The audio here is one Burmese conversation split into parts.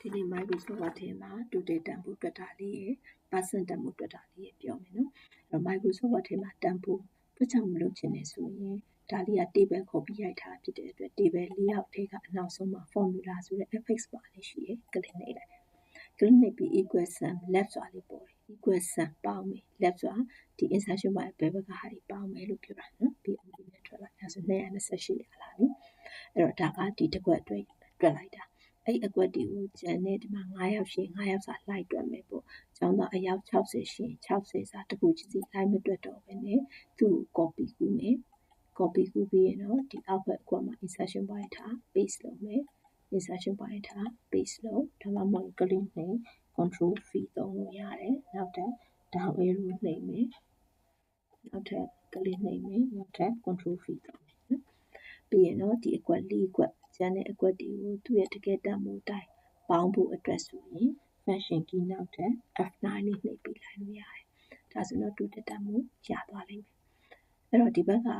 ဒီနေ့ Microsoft Word ထဲမှာ total တန်ဖိုးတွက်တာလေးရယ် percent တန်ဖိုးတွက်တာလေးရယ်ပြောမယ်နော်အဲ့တော့ Microsoft Word ထဲမှာတန်ဖိုးတွက်ချောင်မလုပ်ချင်နေဆိုရင်ဒါလေးက table copy ရိုက်ထားဖြစ်တဲ့အတွက် table လေးယောက်ထဲကအနောက်ဆုံးမှာ formula ဆိုတဲ့ fx bar လေးရှိရယ် click နှိပ်လိုက် click နှိပ်ပြီး equal sum left ဆိုတာလေးပေါ်တယ် equal sum ပေါင်းမယ် left ဆိုတာဒီ insertion bar ဘယ်ဘက်ကဟာဒီပေါင်းမယ်လို့ပြောတာနော်ပြီးအောင်ဒီနဲ့ထွက်လိုက်ဒါဆို228ရလာပြီအဲ့တော့ဒါကဒီတစ်ခွက်အတွက်တွက်လိုက်တာ အဲ့အကွက်တွေကိုကျန်တဲ့ဒီမှာ9ယောက်ရှိ9ယောက်စာလိုက်တွက်မယ်ပေါ့။ကျောင်းသားအယောက်60ရှိ60စာတစ်ခုချင်းစီလိုက်မတွက်တော့ဘဲနဲ့သူ့ကို copy ကူးမယ်။ copy ကူးပြီးရင်တော့ဒီအောက်ဘက်အကွက်မှာ insertion point ထား paste လုပ်မယ်။ insertion point ထား paste လုပ်ဒါမှမဟုတ် click နဲ့ control v သုံးလို့ရတယ်။နောက်ထပ် down arrow နှိပ်မယ်။နောက်ထပ် click နှိပ်မယ်။နောက်ထပ် control v သုံးမယ်နော်။ပြီးရင်တော့ဒီအကွက်၄အကွက် ကျန်တဲ့အကွက်တွေကိုသူ့ရဲ့တကယ်တန်ဖိုးအတိုင်းပေါင်းဖို့အတွက်ဆိုရင် function key နောက်ထပ် F9 လေးနှိပ်ပြီးလိုက်လို့ရတယ်။ဒါဆိုတော့ total တန်ဖိုးရသွားလိမ့်မယ်။အဲ့တော့ဒီဘက်က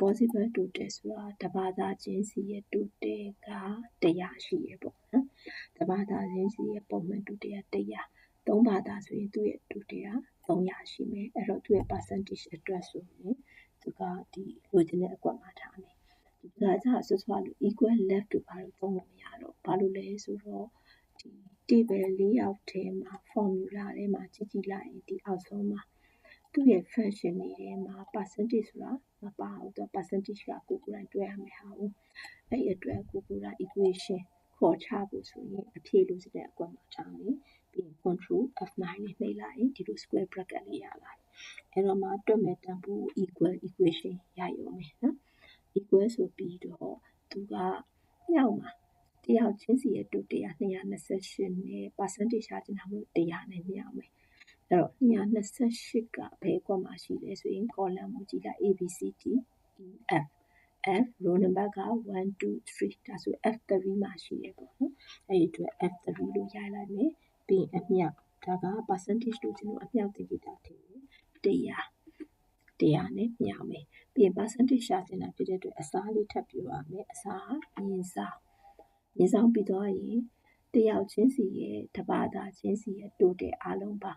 possible total ဆိုတာတဘာသာချင်းစီရဲ့ total က100ရှိရပေါ့နော်။တဘာသာချင်းစီရဲ့ပုံမှန် total က100သုံးဘာသာဆိုရင်သူ့ရဲ့ total က300ရှိမယ်။အဲ့တော့သူ့ရဲ့ percentage အတွက်ဆိုရင်သူကဒီလိုချင်တဲ့အကွက်မှာထားမယ် ဒါကြောင့်ဆွဆွလို့ equal left တို့ဘာလို့သုံးလို့မရတော့ဘာလို့လဲဆိုတော့ဒီ table လေးယောက်ထဲမှာ formula ထဲမှာကြည့်ကြည့်လိုက်ရင်ဒီအောက်ဆုံးမှာသူ့ရဲ့ function တွေထဲမှာ percentage ဆိုတာမပါဘူးသူ percentage ကကိုကိုယ်တိုင်တွက်ရမယ်ဟာဘူးအဲ့အတွက်ကိုကိုယ်တိုင် equation ခေါ်ချဖို့ဆိုရင်အဖြေလို့စတဲ့အကွက်မှာထားမယ်ပြီးရင် control F9 နဲ့နှိပ်လိုက်ရင်ဒီလို square bracket လေးရလာတယ်အဲ့တော့မှတွက်မဲ့တန်ဖိုး equal equation ရရုံပဲနော် equal ဆိုပြီးတော့သူကမြောက်မှာတယောက်ချင်းစီရဲ့တုတ်တရား228နဲ့ percentage ရှာချင်တာမို့100နဲ့မြောက်မယ်အဲ့တော့228ကဘယ်ကွက်မှာရှိလဲဆိုရင် column ကိုကြည့်လိုက် A B C D E F F row number က1 2 3ဒါဆို F3 မှာရှိရပေါ့နော်အဲ့ဒီအတွက် F3 လို့ရိုက်လိုက်မယ်ပြီးရင်အမြောက်ဒါက percentage လို့ကျွန်တော်အမြောက်တင်ပြတာထင်တယ်100တရား နဲ့မျှမယ်ပြီးရင် percentage ရှာချင်တာဖြစ်တဲ့အတွက်အစားလေးထပ်ပြောရမယ်အစားမြင်စားမြင်ဆောင်ပြီးတော့ရင်တယောက်ချင်းစီရဲ့တပါတာချင်းစီရဲ့တိုးတဲ့အားလုံးပါ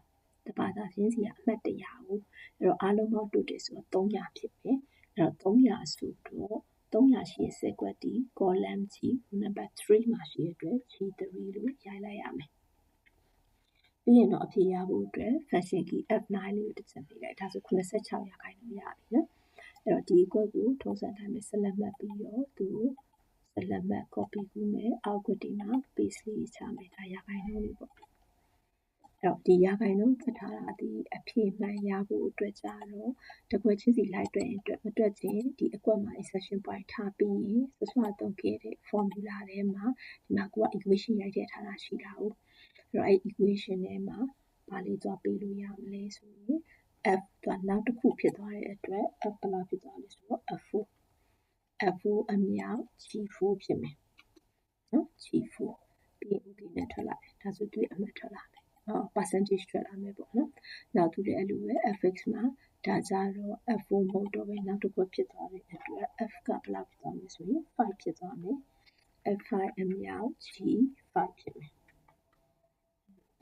တပါတာချင်းစီကအမှတ်တရကိုအဲ့တော့အားလုံးပေါင်းတိုးတယ်ဆိုတော့300ဖြစ်မယ်အဲ့တော့300ဆိုတော့300ရှိရဲ့စက်ကွက်ဒီ column G number 3မှာရှိတဲ့အတွက် G3 လို့ရိုက်လိုက်ရမယ် ပြီးရင်တော့အဖြေရဖို့အတွက် function key F9 လေးကိုတစ်ချက်ပေးလိုက်ဒါဆို86ရာခိုင်နှုန်းရပြီနော်အဲ့တော့ဒီအကွက်ကိုထုံးစံတိုင်းပဲဆက်လက်မှတ်ပြီးတော့သူဆက်လက်မှတ် copy ကူးမယ်အောက်ကွက်ဒီမှာ paste လေးချမယ်ဒါရာခိုင်နှုန်းလေးပေါ့အဲ့တော့ဒီရာခိုင်နှုန်းထွက်ထားတာဒီအဖြေမှန်ရဖို့အတွက်ကြတော့တကွက်ချင်းစီလိုက်တွက်ရင်အတွက်မတွက်ချင်းဒီအကွက်မှာ insertion point ထားပြီးရင်ဆွဆွသုံးခဲ့တဲ့ formula ထဲမှာဒီမှာကိုက equation ရိုက်ထည့်ထားတာရှိတာဟု တ်တော့အဲ့ equation ထဲမှာဘာလေးသွားပေးလို့ရမလဲဆိုရင် f ကနောက်တစ်ခုဖြစ်သွားတဲ့အတွက် f ဘယ်လောက်ဖြစ်သွားလဲဆိုတော့ f4 f4 အမြောက် g4 ဖြစ်မယ်နော် g4 ပြီးရင် okay နဲ့ထွက်လာတယ်ဒါဆိုသူ့အမှတ်ထွက်လာမယ်နော် percentage ထွက်လာမယ်ပေါ့နော်နောက်သူလည်းအဲ့လိုပဲ fx မှာဒါကြတော့ f4 မဟုတ်တော့ပဲနောက်တစ်ခုဖြစ်သွားတဲ့အတွက် f ကဘယ်လောက်ဖြစ်သွားမလဲဆိုရင်5ဖြစ်သွားမယ် f5 အမြောက် g5 ဖြစ်မယ်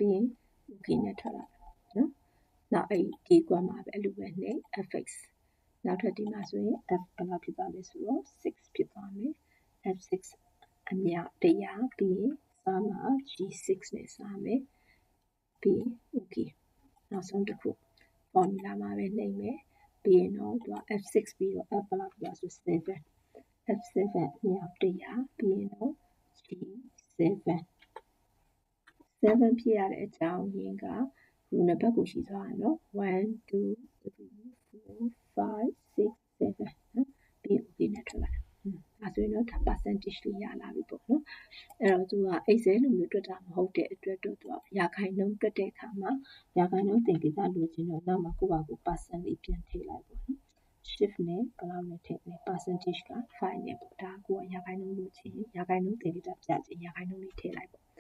ပြီးရင် okay နဲ့ထွက်လာတယ်နော်နောက်အဲ့ဒီကွာမှာပဲအဲ့လိုပဲနဲ့ fx နောက်ထပ်ဒီမှာဆိုရင် f ဘယ်လောက်ဖြစ်သွားလဲဆိုတော့6ဖြစ်သွားမယ် f6 အမြတရားပြီးရင်စားမှာ g6 နဲ့စားမယ်ပြီးရင် okay နောက်ဆုံးတစ်ခု formula မှာပဲနှိမ့်မယ်ပြီးရင်တော့သူက f6 ပြီးတော့ f ဘယ်လောက်ဖြစ်သွားဆို7 f7 အမြတရားပြီးရင်တော့ g7 7ဖြစ်ရတဲ့အကြောင်းရင်းက rule နံပါတ်ကိုရှိသွားတာနော်1 2 3 4 5 6 7နော်ပြီး okay နဲ့ထွက်လာတာအဲဆိုရင်တော့ဒါ percentage လေးရလာပြီပေါ့နော်အဲ့တော့သူက excel လိုမျိုးတွက်တာမဟုတ်တဲ့အတွက်တော့သူကရာခိုင်နှုန်းတွက်တဲ့အခါမှာရာခိုင်နှုန်းသင်္ကေတလိုချင်တော့နောက်မှာကိုယ့်ဘာကို percent လေးပြန်ထည့်လိုက်ပေါ့နော် shift နဲ့ဘယ်လောက်နဲ့ထည့်လဲ percentage က5နဲ့ပေါ့ဒါကိုကရာခိုင်နှုန်းလိုချင်ရာခိုင်နှုန်းသင်္ကေတပြချင်ရာခိုင်နှုန်းလေးထည့်လိုက်ပေါ့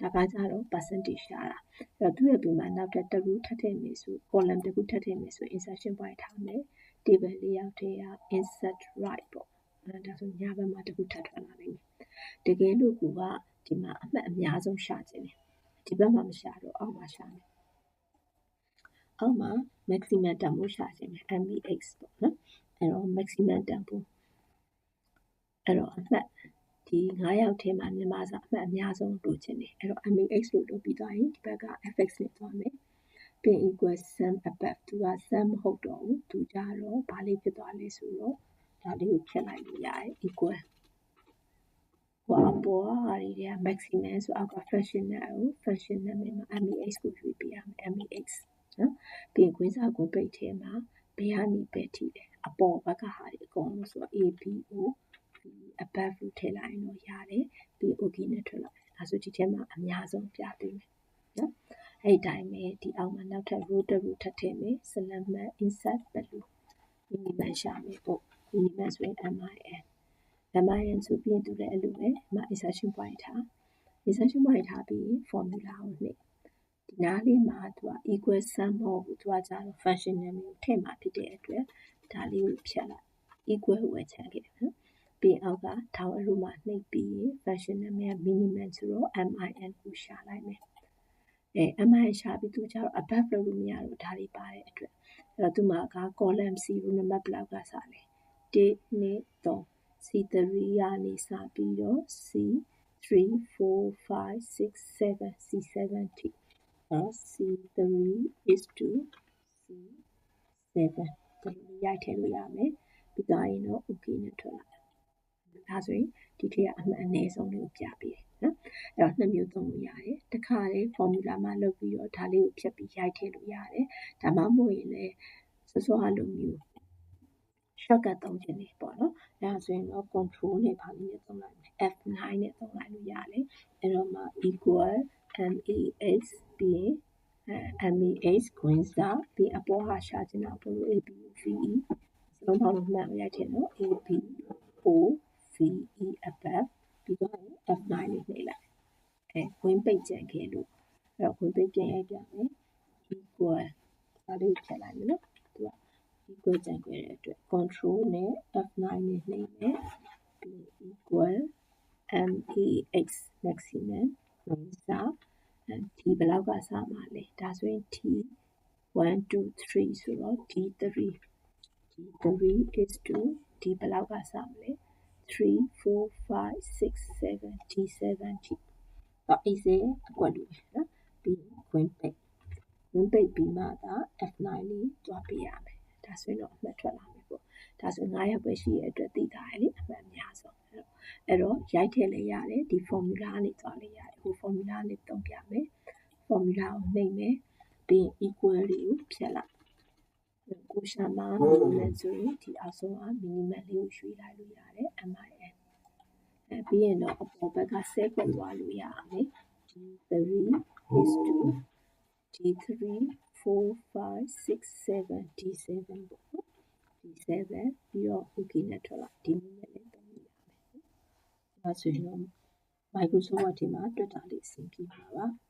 ဒါကကြတော့ percentage ရတာအဲ့တော့သူ့ရဲ့ပြင်မှာနောက်ထပ်တစ်ခုထပ်ထည့်မယ်ဆို column တစ်ခုထပ်ထည့်မယ်ဆို insertion point ထားမယ် table layout ထဲက insert right ပေါ့အဲဒါဆိုညာဘက်မှာတစ်ခုထပ်ထွက်လာနိုင်တယ်တကယ်လို့ကိုကဒီမှာအမှတ်အများဆုံးရှာခြင်းတယ်ဒီဘက်မှာမရှာတော့အောက်မှာရှာမယ်အောက်မှာ maximum တန်ဖိုးရှာခြင်းပဲ MBX ပေါ့နော်အဲ့တော့ maximum တန်ဖိုးအဲ့တော့အမှတ် ဒီ9ယောက်ထဲမှာမြန်မာစာအမှတ်အများဆုံးလိုချင်တယ်အဲ့တော့ MAX လို့လုပ်ပြီးသွားရင်ဒီဘက်က FX နဲ့သွားမယ်ပြင် equal sum above သူက sum မဟုတ်တော့ဘူးသူကြတော့ဘာလေးဖြစ်သွားလဲဆိုတော့ဒါလေးကိုဖြတ်လိုက်လို့ရတယ် equal ဟိုအပေါ်ကဟာတွေက maximum ဆိုအောက်က fractional ကို fractional မှာ MAX ကိုရွေးပေးရမယ် MAX နော်ပြင်ခွင်းစာခွင်းပိတ်ထဲမှာဘယ်ကနေပဲထိတယ်အပေါ်ဘက်ကဟာတွေအကုန်လုံးဆိုတော့ ABO above လို့ထည့်လိုက်ရင်တော့ရတယ်ပြီး OK နဲ့ထွက်လာတယ်ဒါဆိုဒီထဲမှာအများဆုံးပြပေးမယ်နော်အဲ့ဒီတိုင်းပဲဒီအောက်မှာနောက်ထပ် row တစ် row ထပ်ထည့်မယ် select insert value minimum ရှာမယ်ပေါ့ minimum ဆိုရင် MIN MIN ဆိုပြီးသူလည်းအဲ့လိုပဲအမ insertion point ထား insertion point ထားပြီး formula ကိုနှိပ်ဒီနားလေးမှာသူက equal sum မဟုတ်ဘူးသူကကြတော့ functional မျိုးထည့်မှာဖြစ်တဲ့အတွက်ဒါလေးကိုဖြတ်လိုက် equal ဝယ်ချခဲ့တယ်နော် ပြီးအောက်ကထောင်အရုမှာနှိပ်ပြီး functional များ minimum ဆိုတော့ min ကိုရှာလိုက်မယ်အဲ min ရှာပြီးသူကျတော့ above လုပ်လို့မရတော့ဒါတွေပါတဲ့အတွက်အဲ့တော့သူမှာက column 0နံပါတ်ဘလောက်ကစားလဲ1 2 3 C3 ကနေစပြီးတော့ C3 4 5 6 7 C7 ထိနော် C3 is to C7 ဒီလိုရိုက်ထည့်လို့ရမယ်ပြီးတော့ရင်တော့ okay နဲ့ထွက်လာ ဒါဆိုရင်ဒီထည့်ကအမှန်အနည်းဆုံးလေးကိုပြပေးတယ်နော်အဲ့တော့နှစ်မျိုးသုံးလို့ရတယ်တခါလေ formula မှာလုပ်ပြီးတော့ဒါလေးကိုဖြတ်ပြီးရိုက်ထည့်လို့ရတယ်ဒါမှမဟုတ်ရင်လည်းစောစောအလိုမျိုး shortcut သုံးခြင်းနေပေါ့နော်။အဲဒါဆိုရင်တော့ control နဲ့ဘာလို့လဲသုံးလိုက်မလဲ F9 နဲ့သုံးလိုက်လို့ရတယ်။အဲ့တော့မှ equal max ပြီးရင် max ခွင်းစားပြီးအပေါ်ဟာရှာချင်တာဘလို့ ab ve စလုံးပေါင်းမှန်ရိုက်ထည့်နော် ab o ve above ပြီးတော့ F9 လေးနှိပ်လိုက်။အဲခွင်းပိတ်ကြံခဲ့လို့အဲ့တော့ခွင်းပိတ်ပြန်ရိုက်ပြမယ် equal ဒါလေးဖြတ်လိုက်မယ်နော်။သူက equal ကြံခဲ့တဲ့အတွက် control နဲ့ F9 နဲ့နှိပ်မယ်ပြီး equal max maximum ဝင်စားဒီဘလောက်ကစမှာလဲဒါဆိုရင် t 1 2 3ဆိုတော့ d3 d3 is to ဒီဘလောက်ကစမှာလဲ 3 4 5 6 7 d7 ထိတော့အေးစေအကွက်လို့နော်ပြီးခွင်းပိတ်ခွင်းပိတ်ပြီးမှသာ F9 လေးတွားပေးရမယ်ဒါဆိုရင်တော့အမှတ်ထွက်လာမယ်ပေါ့ဒါဆို9ရက်ပဲရှိရတဲ့အတွက်သိတာလေအမှတ်အများဆုံးအဲ့တော့ရိုက်ထည့်လဲရတယ်ဒီ formula ကနေသွားလဲရတယ်ဟို formula နဲ့တုံးပြမယ် formula ကိုနှိပ်မယ်ပြီးရင် equal တွေကိုဖြတ်လိုက် ကိုရှာမှာ minimum ဆိုရင်ဒီအောက်ဆုံးက minimum လေးကိုရွှေ့လိုက်လို့ရတယ် min အဲပြီးရင်တော့အပေါ်ဘက်ကဆက်ခွက်သွားလို့ရမယ် d3 is to d3 4 5 6 7 d7 ပေါ့နော် d7 ပြီးတော့ okay နဲ့ထွက်လာဒီနည်းနဲ့လည်းသုံးလို့ရမယ်။ဒါဆိုရင်တော့ Microsoft Word ထဲမှာတွေ့တာလေးအဆင်ပြေပါပါ။